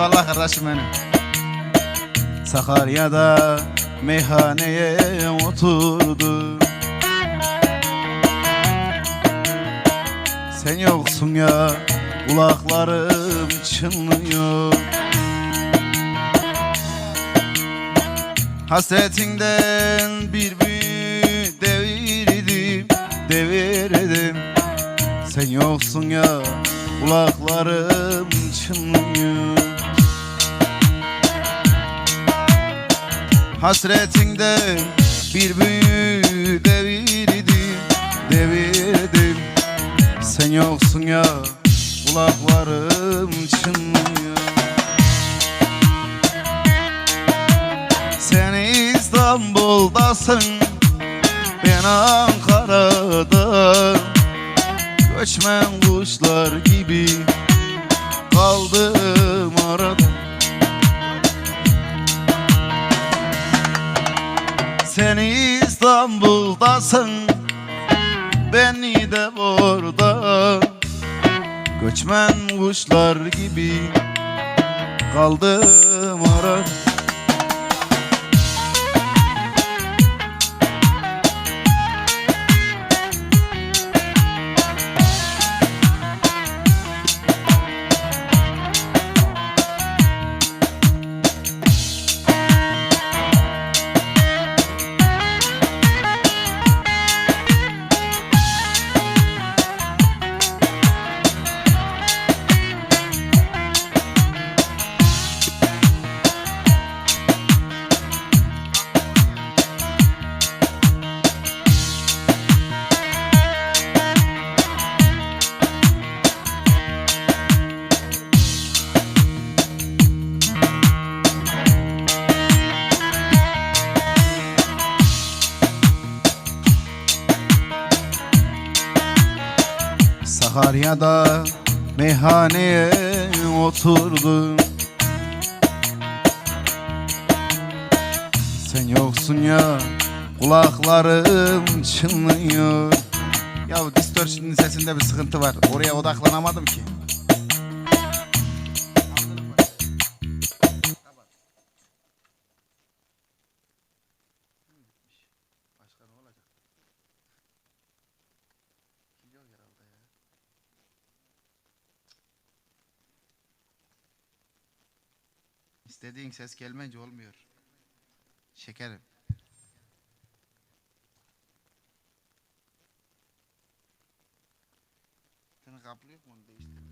Eyvallah kardeşim benim. Sakarya'da meyhaneye oturdu. Sen yoksun ya kulaklarım çınlıyor. Hasretinden bir büyü devirdim, devirdim. Sen yoksun ya kulaklarım çınlıyor. Hasretinden bir büyü devirdim, devirdim. Sen yoksun ya kulaklarım çınlıyor. Sen İstanbul'dasın Ben Ankara'da Göçmen kuşlar gibi Kaldım İstanbul'dasın Beni de orada Göçmen kuşlar gibi Kaldım arada Sakarya'da meyhaneye oturdum. Sen yoksun ya kulaklarım çınlıyor. Ya distortion'un sesinde bir sıkıntı var. Oraya odaklanamadım ki İstediğin ses gelmeyince olmuyor. Şekerim. Seni kaplıyor mu onu değiştir.